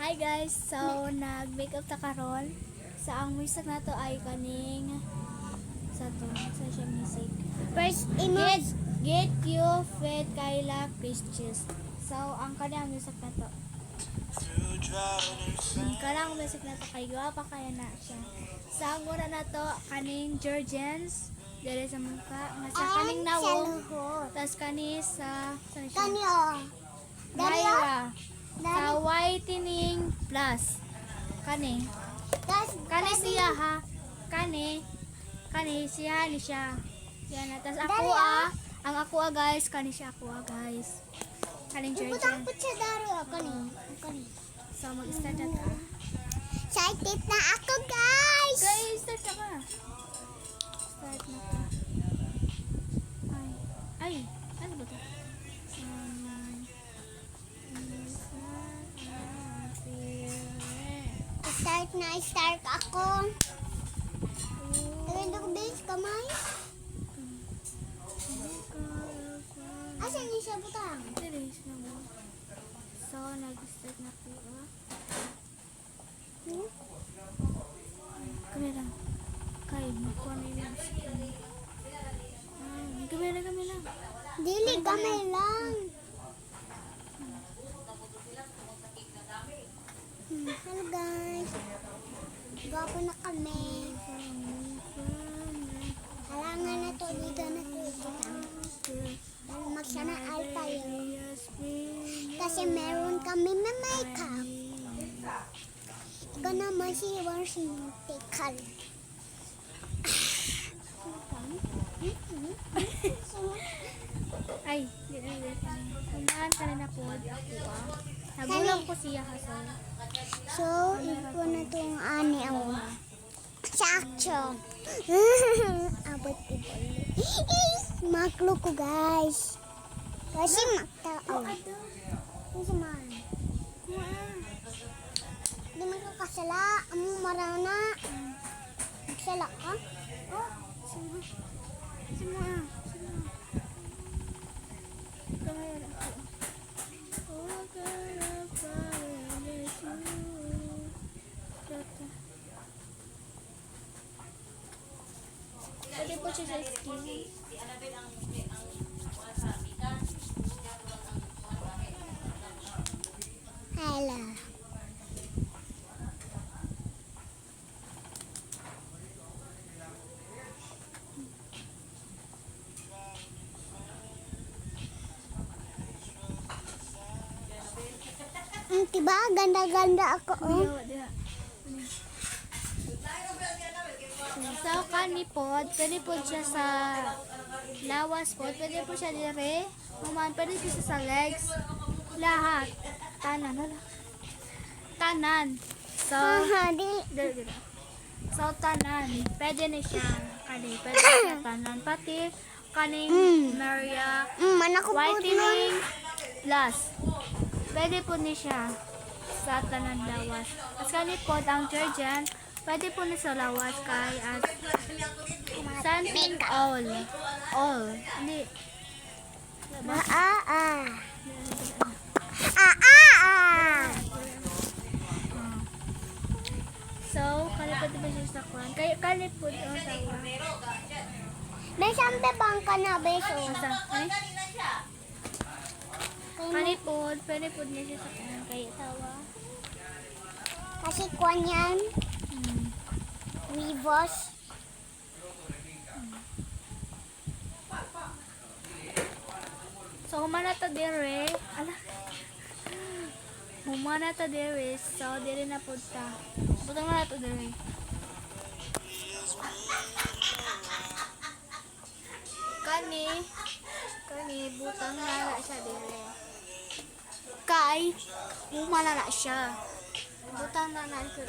Hi guys, so nag-makeup ta karon. Sa ang music na to ay kaning sa to, sa siya music. First Get, image. get you fit Kyla Christians. So ang kanang music na to. Ang kanang music na to kay gwapa kaya na siya. Sa ang una na to kaning Georgians Dere sa mukha, nga sa kaning nawong, tas kani sa, sa siya? Ah. Myra. Sa whitening plus. Kani. Kani siya ha. Kani. Kani siya ni siya. Yan na. Tas ako Dali, ah. Ang ako ah guys. Kani siya ako ah guys. Kaning Iputang Georgian. put siya daro. Kani. Kani. So mag-start na ta. Excited na ako, guys. Guys, start na ka. Start na, start ako. Tawid ako, base, kamay. Asan niya siya butang? So, nag-start na po. ah. Hmm? Kami lang. Kay, makuha na yung skin. Lang, kami lang. Dili, kamay lang. Hmm, Hello, guys. Gwapo na kami. Halangan na to, dito na to. Dahil magsanaal tayo. Kasi meron kami na makeup. Ikaw naman si Washington. Ay, di na na. Humaan ka na po. Ako. Nagulang ko siya kasi. So, ito na itong ani ako. Sa action. Abot ko ba? Maklo ko guys. Kasi magtao. Kasi man. Hindi man ka kasala. Amo marana. Magsala ka? Oh, sino? Sino Po siya sa skin. Tiba, ganda-ganda ako. Oh. So, kanipod, pwede po siya sa lawas po. Pwede po siya dire. Maman, pwede po siya sa legs. Lahat. Tanan, wala. Tanan. So. So, tanan. Pwede na siya. Kani, pwede siya tanan. Pati, kaning Mm. Maria, Mm, whitening plus. Pwede po ni siya sa tanan lawas. At kanipod, ang Georgian, pwede po ni sa lawas kay at something all. All. Hindi. Ah, ah, ah. Ah, ah. So, kalipod ba siya sa kwan? Kay kalipod ang tawa. May sampe bang ka na, beso? Asa? Ay? Kalipod, pwede po niya siya sa kwan. Kay tawa. Kasi kwan yan, Weavos. So, humana ta dire. Ala. Humana ta dire. So, dire na po ta. Butang na to dire. Kani. Kani, butang na na siya dire. Kay, humana na siya. Butang na na siya.